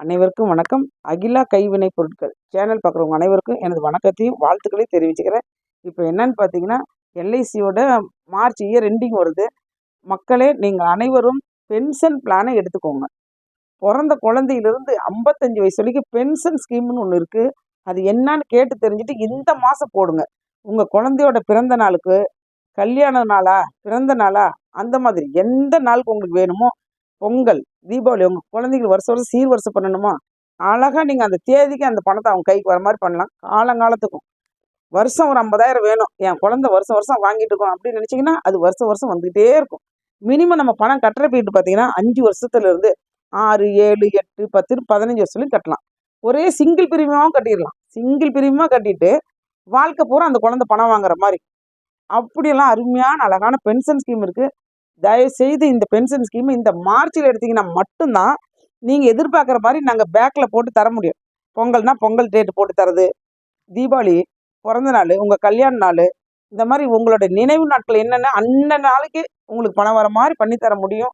அனைவருக்கும் வணக்கம். அகிலா கைவினை பொருட்கள் சேனல் பார்க்குறவங்க அனைவருக்கும் எனது வணக்கத்தையும் வாழ்த்துக்களையும் தெரிவிச்சுக்கிறேன். இப்போ என்னன்னு பார்த்தீங்கன்னா எல்ஐசியோட மார்ச் இயர் எண்டிங் வருது. மக்களே நீங்கள் அனைவரும் பென்ஷன் பிளானை எடுத்துக்கோங்க. பிறந்த குழந்தையிலிருந்து ஐம்பத்தஞ்சு வயசு வரைக்கும் பென்ஷன் ஸ்கீம்னு ஒன்று இருக்குது அது என்னன்னு கேட்டு தெரிஞ்சுட்டு இந்த மாதம் போடுங்க. உங்கள் குழந்தையோட பிறந்த நாளுக்கு கல்யாண நாளா பிறந்த நாளா அந்த மாதிரி எந்த நாளுக்கு உங்களுக்கு வேணுமோ பொங்கல் தீபாவளி உங்கள் குழந்தைகள் வருஷம் வருஷம் சீர் வருஷம் பண்ணணுமா? அழகாக நீங்கள் அந்த தேதிக்கு அந்த பணத்தை அவங்க கைக்கு வர மாதிரி பண்ணலாம். காலங்காலத்துக்கும். வருஷம் ஒரு ஐம்பதாயிரம் வேணும். என் குழந்தை வருஷம் வருஷம் வாங்கிட்டு இருக்கோம் அப்படின்னு நினச்சிங்கன்னா அது வருஷம் வருஷம் வந்துகிட்டே இருக்கும். மினிமம் நம்ம பணம் கட்டுற போயிட்டு பார்த்தீங்கன்னா அஞ்சு வருஷத்துல இருந்து ஆறு ஏழு எட்டு பத்து பதினஞ்சு வருஷத்துலையும் கட்டலாம். ஒரே சிங்கிள் பிரிமியமாகவும் கட்டிடலாம். சிங்கிள் பிரிமியமாக கட்டிட்டு வாழ்க்கை பூரா அந்த குழந்தை பணம் வாங்குற மாதிரி. அப்படியெல்லாம் அருமையான அழகான பென்ஷன் ஸ்கீம் இருக்குது தயவுசெய்து இந்த பென்ஷன் ஸ்கீம் இந்த மார்ச்சில் எடுத்தீங்கன்னா மட்டும்தான் நீங்கள் எதிர்பார்க்குற மாதிரி நாங்கள் பேக்கில் போட்டு தர முடியும். பொங்கல்னா பொங்கல் டேட்டு போட்டு தரது. தீபாவளி பிறந்த நாள் உங்கள் கல்யாண நாள் இந்த மாதிரி உங்களோட நினைவு நாட்கள் என்னென்ன அந்த நாளைக்கு உங்களுக்கு பணம் வர மாதிரி பண்ணித்தர முடியும்.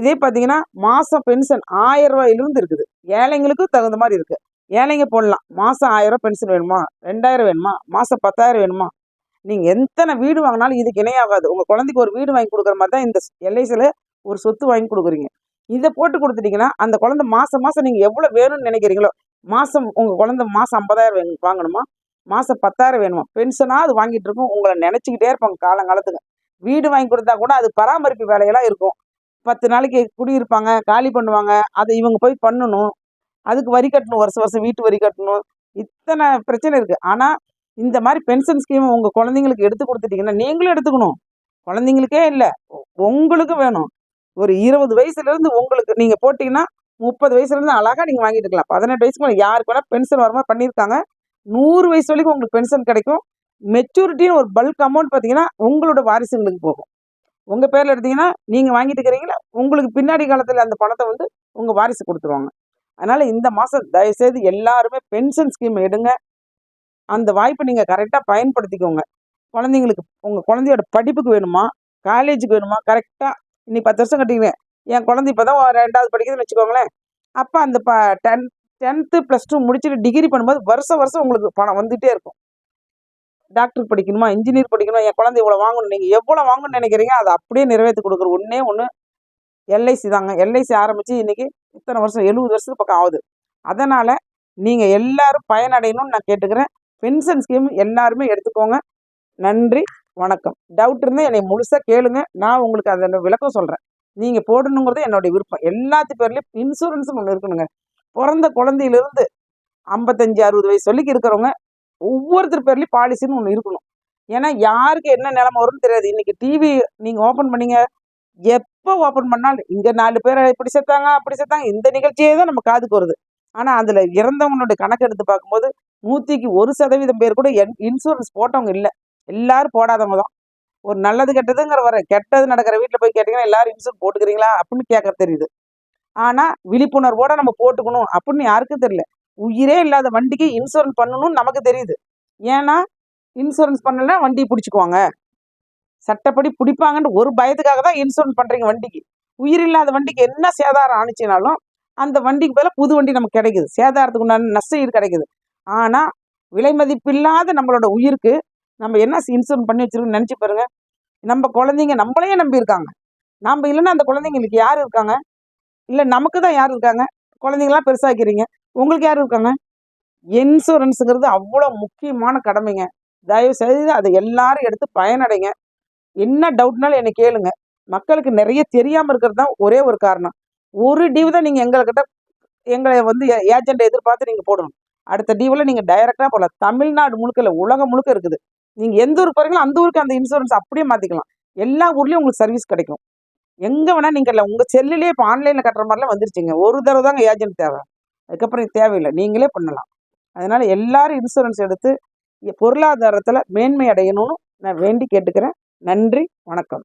இதே பார்த்தீங்கன்னா மாதம் பென்ஷன் ஆயிரம் ரூபாயிலிருந்து இருக்குது. ஏழைங்களுக்கும் தகுந்த மாதிரி இருக்குது ஏழைங்க போடலாம். மாதம் ஆயிரம் ரூபா பென்ஷன் வேணுமா? ரெண்டாயிரம் வேணுமா? மாதம் பத்தாயிரம் வேணுமா? நீங்கள் எத்தனை வீடு வாங்கினாலும் இதுக்கு இணையாகாது. உங்கள் குழந்தைக்கு ஒரு வீடு வாங்கி கொடுக்குற மாதிரி தான் இந்த எல்ஐசியில் ஒரு சொத்து வாங்கி கொடுக்குறீங்க. இதை போட்டு கொடுத்துட்டீங்கன்னா அந்த குழந்தை மாதம் மாதம் நீங்கள் எவ்வளோ வேணும்னு நினைக்கிறீங்களோ மாதம் உங்கள் குழந்தை மாதம் ஐம்பதாயிரம் வேணும் வாங்கணுமா? மாதம் பத்தாயிரம் வேணுமா? பென்ஷனாக அது வாங்கிட்டு இருக்கும். உங்களை நினச்சிக்கிட்டே இருப்பாங்க காலங்காலத்துக்கு வீடு வாங்கி கொடுத்தா கூட அது பராமரிப்பு வேலையெல்லாம் இருக்கும். பத்து நாளைக்கு குடியிருப்பாங்க காலி பண்ணுவாங்க. அதை இவங்க போய் பண்ணணும். அதுக்கு வரி கட்டணும் வருஷம் வருஷம் வீட்டு வரி கட்டணும். இத்தனை பிரச்சனை இருக்குது ஆனால் இந்த மாதிரி பென்ஷன் ஸ்கீம் உங்கள் குழந்தைங்களுக்கு எடுத்து கொடுத்துட்டீங்கன்னா நீங்களும் எடுத்துக்கணும். குழந்தைங்களுக்கே இல்லை. உங்களுக்கு வேணும். ஒரு இருபது வயசுலேருந்து உங்களுக்கு நீங்கள் போட்டிங்கன்னா முப்பது வயசுலேருந்து அழகாக நீங்கள் வாங்கிட்டு இருக்கலாம். பதினெட்டு வயசுக்கு மேலே யாருக்கு வேணால் பென்ஷன் வரமா பண்ணியிருக்காங்க. நூறு வயசு வரைக்கும் உங்களுக்கு பென்ஷன் கிடைக்கும். மெச்சூரிட்டின்னு ஒரு பல்க் அமௌண்ட் பார்த்தீங்கன்னா உங்களோட வாரிசுங்களுக்கு போகும். உங்கள் பேரில் எடுத்தீங்கன்னா நீங்கள் வாங்கிட்டு இருக்கிறீங்களா? உங்களுக்கு பின்னாடி காலத்தில் அந்த பணத்தை வந்து உங்கள் வாரிசு கொடுத்துருவாங்க. அதனால் இந்த மாதம் தயவுசெய்து எல்லாருமே பென்ஷன் ஸ்கீம் எடுங்க. அந்த வாய்ப்பை நீங்கள் கரெக்டாக பயன்படுத்திக்கோங்க. குழந்தைங்களுக்கு உங்கள் குழந்தையோட படிப்புக்கு வேணுமா? காலேஜுக்கு வேணுமா? கரெக்டாக இன்னைக்கு பத்து வருஷம் கட்டிக்கிறேன் என் குழந்தை இப்போ தான் ரெண்டாவது படிக்குதுன்னு வச்சுக்கோங்களேன். அப்போ அந்த ப டென் டென்த்து ப்ளஸ் டூ முடிச்சுட்டு டிகிரி பண்ணும்போது வருஷம் வருஷம் உங்களுக்கு பணம் வந்துகிட்டே இருக்கும். டாக்டர் படிக்கணுமா? இன்ஜினியர் படிக்கணுமா? என் குழந்தை இவ்வளோ வாங்கணும். நீங்கள் எவ்வளோ வாங்கணும்னு நினைக்கிறீங்க? அதை அப்படியே நிறைவேற்றி கொடுக்குற ஒன்றே ஒன்று எல்ஐசி தாங்க. எல்ஐசி ஆரம்பித்து இன்றைக்கி இத்தனை வருஷம் எழுபது வருஷத்துக்கு பக்கம் ஆகுது. அதனால் நீங்கள் எல்லோரும் பயனடையணும்னு நான் கேட்டுக்கிறேன். பென்ஷன் ஸ்கீம் எல்லாருமே எடுத்துக்கோங்க. நன்றி வணக்கம். டவுட் இருந்தால் என்னை முழுசாக கேளுங்க. நான் உங்களுக்கு அதை விளக்கம் சொல்கிறேன் நீங்கள் போடணுங்கிறது என்னுடைய விருப்பம். எல்லாத்து பேர்லேயும் இன்சூரன்ஸ்னு ஒன்று இருக்கணுங்க. பிறந்த குழந்தையிலிருந்து ஐம்பத்தஞ்சு அறுபது வயசு சொல்லிக்கு இருக்கிறவங்க ஒவ்வொருத்தர் பேர்லேயும் பாலிசின்னு ஒன்று இருக்கணும். ஏன்னா யாருக்கு என்ன நிலமை வரும்னு தெரியாது. இன்றைக்கி டிவி நீங்கள் ஓப்பன் பண்ணீங்க. எப்போ ஓப்பன் பண்ணாலும் இங்கே நாலு பேர் இப்படி செத்தாங்க அப்படி செத்தாங்க. இந்த நிகழ்ச்சியே தான் நம்ம காதுக்கு வருது. ஆனால் அதில் இறந்தவங்களுடைய கணக்கு எடுத்து பார்க்கும்போது நூற்றிக்கு ஒரு சதவீதம் பேர் கூட இன்சூரன்ஸ் போட்டவங்க இல்லை. எல்லாரும் போடாதவங்க தான். ஒரு நல்லது கெட்டதுங்கிற வர கெட்டது நடக்கிற வீட்டில் போய் கேட்டிங்கன்னா எல்லாரும் இன்சூரன்ஸ் போட்டுக்கிறீங்களா? அப்படின்னு கேட்க தெரியுது. ஆனால் விழிப்புணர்வோடு நம்ம போட்டுக்கணும் அப்படின்னு யாருக்கும் தெரியல. உயிரே இல்லாத வண்டிக்கு இன்சூரன்ஸ் பண்ணணும்னு நமக்கு தெரியுது. ஏன்னா இன்சூரன்ஸ் பண்ணலன்னா வண்டியை பிடிச்சிக்குவாங்க. சட்டப்படி பிடிப்பாங்கன்னு ஒரு பயத்துக்காக தான் இன்சூரன்ஸ் பண்ணுறீங்க வண்டிக்கு. உயிர் இல்லாத வண்டிக்கு என்ன சேதாரம் ஆணிச்சினாலும் அந்த வண்டிக்கு பதிலாக புது வண்டி நமக்கு கிடைக்குது. சேதாரத்துக்கு உண்டான நஷ்டம் கிடைக்குது. ஆனால் விலை மதிப்பில்லாத நம்மளோட உயிருக்கு நம்ம என்ன இன்சூரன்ஸ் பண்ணி வச்சிருக்கோம்னு நினச்சி பாருங்க. நம்ம குழந்தைங்க நம்மளையே நம்பியிருக்காங்க நம்ம இல்லைன்னா அந்த குழந்தைங்களுக்கு யார் இருக்காங்க? இல்லை நமக்கு தான் யார் இருக்காங்க? குழந்தைங்களாம் பெருசாக்கிறீங்க. உங்களுக்கு யார் இருக்காங்க? இன்சூரன்ஸுங்கிறது அவ்வளோ முக்கியமான கடமைங்க. தயவு செய்து அதை எல்லாரும் எடுத்து பயனடைங்க. என்ன டவுட்னாலும் என்னை கேளுங்க. மக்களுக்கு நிறைய தெரியாமல் இருக்கிறது தான் ஒரே ஒரு காரணம். ஒரு டியூ தான் நீங்கள் எங்கள்கிட்ட எங்களை வந்து ஏஜென்ட்டை எதிர்பார்த்து நீங்கள் போடணும். அடுத்த டியூவில் நீங்கள் டைரெக்டாக போகலாம் தமிழ்நாடு முழுக்க இல்லை உலகம் முழுக்க இருக்குது. நீங்கள் எந்த ஊருக்கு போகிறீங்களோ அந்த ஊருக்கு அந்த இன்சூரன்ஸ் அப்படியே மாற்றிக்கலாம் எல்லா ஊர்லேயும் உங்களுக்கு சர்வீஸ் கிடைக்கும். எங்கே வேணால் நீங்கள் இல்லை உங்கள் செல்லுலேயே இப்போ ஆன்லைனில் கட்டுற மாதிரிலாம் வந்துருச்சுங்க. ஒரு தடவை தாங்க ஏஜென்ட் தேவை. அதுக்கப்புறம் தேவையில்லை. நீங்களே பண்ணலாம். அதனால் எல்லாரும் இன்சூரன்ஸ் எடுத்து பொருளாதாரத்தில் மேன்மை அடையணும்னு நான் வேண்டி கேட்டுக்கிறேன். நன்றி வணக்கம்.